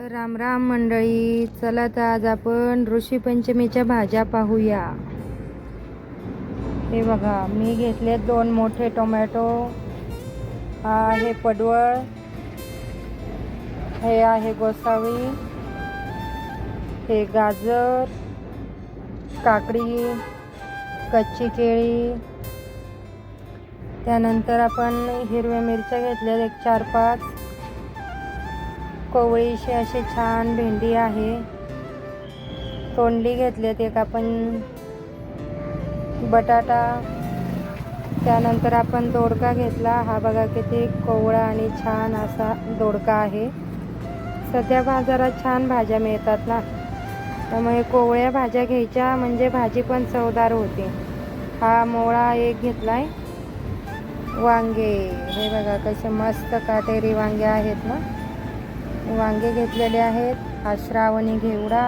राम राम मंडळी चला तर आज आपण ऋषीपंचमीच्या भाज्या पाहूया. हे बघा मी घेतले दोन मोठे टोमॅटो हा आहे पडवळ हे आहे गोसावी हे गाजर काकडी कच्ची केळी. त्यानंतर आपण हिरव्या मिरच्या घेतल्या एक चार पाच. कोवळीशी अशी छान भेंडी आहे. तोंडली घेतल्यात एक आपण. बटाटा. त्यानंतर आपण दोडका घेतला. हा बघा किती कोवळा आणि छान असा दोडका आहे. सध्या बाजारात छान भाज्या मिळतात ना. त्यामुळे कोवळ्या भाज्या घ्यायच्या म्हणजे भाजी पण चवदार होते. हा मोळा एक घेतलाय. वांगे. हे बघा कसे मस्त काटेरी वांगे आहेत ना. वांगे घेतलेले आहेत. हा श्रावणी घेवडा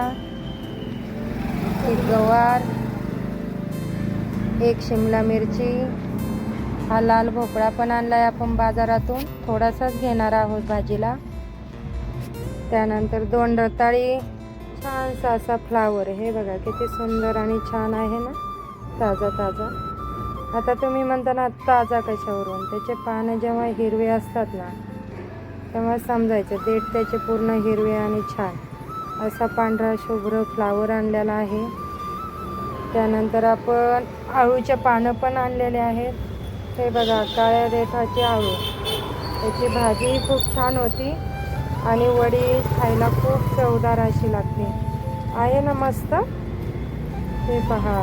एक गवार एक शिमला मिरची. हा लाल भोपळा पण आणलाय आपण बाजारातून. थोडासाच घेणार आहोत भाजीला. त्यानंतर दोन रताळी छानसा असा फ्लावर. हे बघा किती सुंदर आणि छान आहे ना? ताजा ताजा. आता तुम्ही म्हणता ना ताजा कशावरून? त्याचे पानं जेव्हा हिरवे असतात ना तेव्हा समजायचं. देठ त्याचे पूर्ण हिरवे आणि छान. असा पांढरा शुभ्र फ्लावर आणलेला आहे. त्यानंतर आपण आळूचे पानं पण आणलेले आहेत. ते बघा काळ्या देठाची आळू. त्याची भाजी खूप छान होती आणि वडी खायला खूप चवदार अशी लागते आहे ना मस्त? ते पहा.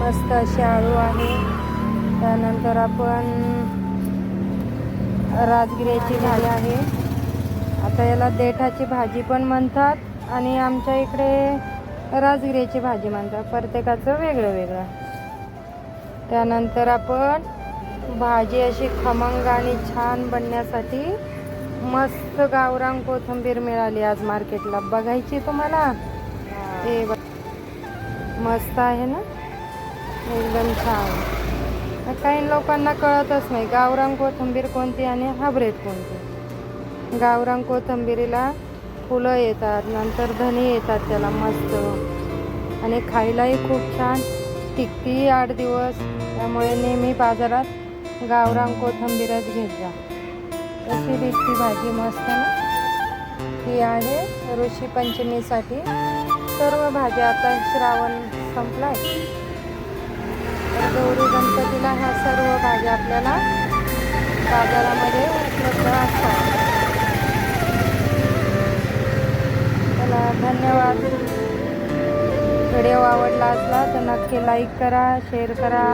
मस्त अशी आळू आहे. त्यानंतर आपण राजगिऱ्याची भाजी आहे. आता याला देठाची भाजी पण म्हणतात आणि आमच्या इकडे राजगिऱ्याची भाजी म्हणतात. प्रत्येकाचं वेगळं वेगळं. त्यानंतर आपण भाजी अशी खमंग आणि छान बनण्यासाठी मस्त गावरान कोथिंबीर मिळाली आज मार्केटला. बघायची तुम्हाला? बघ. मस्त आहे ना? एकदम छान. काही लोकांना कळतच नाही गावरान कोथंबीर कोणती आणि हाबरेत कोणती? गावरान कोथंबीरीला फुलं येतात नंतर धने येतात त्याला मस्त. आणि खायलाही खूप छान टिकती आठ दिवस. त्यामुळे नेहमी बाजारात गावरान कोथंबीरच घेत जा. अशी दिसती भाजी मस्त ना? ही आहे ऋषी पंचमीसाठी सर्व भाज्या आता श्रावण संपलाय. गौरी गणपतीला ह्या सर्व भाज्या आपल्याला बाजारामध्ये उपलब्ध असतात. चला धन्यवाद. व्हिडिओ आवडला असला तर नक्की लाईक करा शेअर करा.